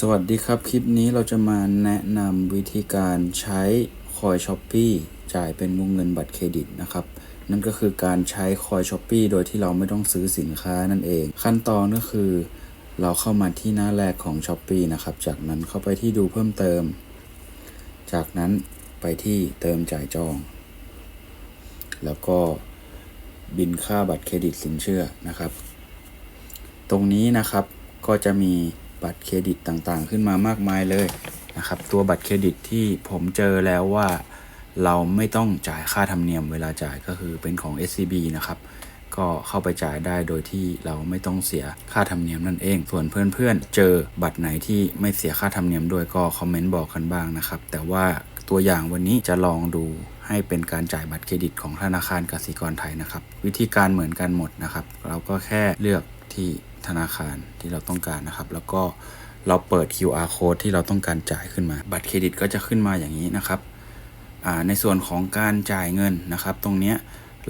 สวัสดีครับ คลิปนี้เราจะมาแนะนำวิธีการใช้คอยช้อปปี้จ่ายเป็นวงเงินบัตรเครดิตนะครับ นั่นก็คือการใช้คอยช้อปปี้โดยที่เราไม่ต้องซื้อสินค้านั่นเอง ขั้นตอนก็คือ เราเข้ามาที่หน้าแรกของช้อปปีนะครับ จากนั้นเข้าไปที่ดูเพิ่มเติม จากนั้นไปที่เติมจ่ายจอง แล้วก็บินค่าบัตรเครดิตสินเชื่อนะครับ ตรงนี้นะครับก็จะมี บัตรเครดิตต่างๆ ขึ้นมามากมายเลยนะครับ ตัวบัตรเครดิตที่ผมเจอแล้วว่า เราไม่ต้องจ่ายค่าธรรมเนียมเวลาจ่ายก็คือเป็นของ SCB นะครับก็เข้าไปจ่ายได้โดยที่เราไม่ต้องเสียค่าธรรมเนียมนั่นเอง ส่วนเพื่อนๆ เจอบัตรไหนที่ไม่เสียค่าธรรมเนียมด้วยก็คอมเมนต์บอกกันบ้างนะครับ แต่ว่าตัวอย่างวันนี้จะลองดูให้เป็นการจ่ายบัตรเครดิตของธนาคารกสิกรไทยนะครับ วิธีการเหมือนกันหมดนะครับ เราก็แค่เลือกที่ ธนาคารที่เราต้องการนะครับ แล้วก็เราเปิด QR code ที่เราต้องการจ่ายขึ้นมา บัตรเครดิตก็จะขึ้นมาอย่างนี้นะครับในส่วนของการจ่ายเงินนะครับ ตรงนี้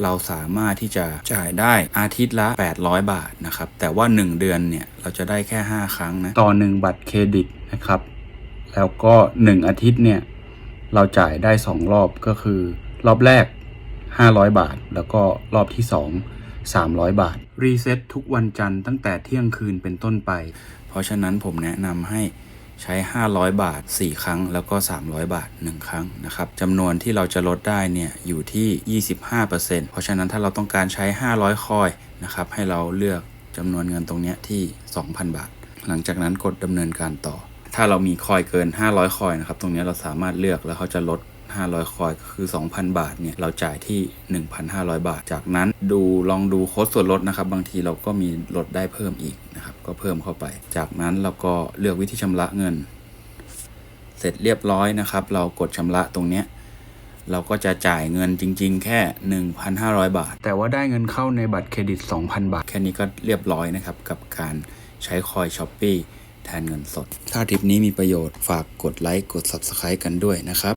เราสามารถที่จะจ่ายได้อาทิตย์ละ 800 บาทนะครับ แต่ว่า 1 เดือนเนี่ยเราจะได้แค่ 5 ครั้งนะ ต่อ 1 บัตรเครดิตนะครับ แล้วก็ 1 อาทิตย์เนี่ยเราจ่ายได้ 2 รอบก็คือ รอบแรก 500 บาท แล้วก็รอบที่ 2 300 บาท รีเซ็ตทุกวันจันทร์ตั้งแต่เที่ยงคืนเป็นต้นไป เพราะฉะนั้นผมแนะนำให้ใช้ 500 บาท 4 ครั้ง แล้วก็ 300 บาท 1 ครั้งนะครับจำนวนที่เราจะลดได้เนี่ยอยู่ที่ 25%เพราะฉะนั้นถ้าเราต้องการใช้ 500 คอยนะครับให้เราเลือกจำนวนเงินตรงเนี้ยที่ 2,000 บาท หลังจากนั้นกดดำเนินการต่อ ถ้าเรามีคอยเกิน 500 คอยนะครับ ตรงเนี้ยเราสามารถเลือกแล้วเขาจะลด 500 คอยก็คือ 2,000 บาทเนี่ยเราจ่ายที่ 1,500 บาท จากนั้นดูลองดูโค้ดส่วนลดนะครับ บางทีเราก็มีลดได้เพิ่มอีกนะครับก็เพิ่มเข้าไป จากนั้นเราก็เลือกวิธีชำระเงิน เสร็จเรียบร้อยนะครับ เรากดชำระตรงเนี้ยเราก็จะจ่ายเงินจริง ๆ แค่ 1,500 บาท แต่ว่าได้เงินเข้าในบัตรเครดิต 2,000 บาท แค่นี้ก็เรียบร้อยนะครับกับการใช้คอยช้อปปี้แทนเงินสด ถ้าทริปนี้มีประโยชน์ฝากกดไลค์กด Subscribe กันด้วยนะครับ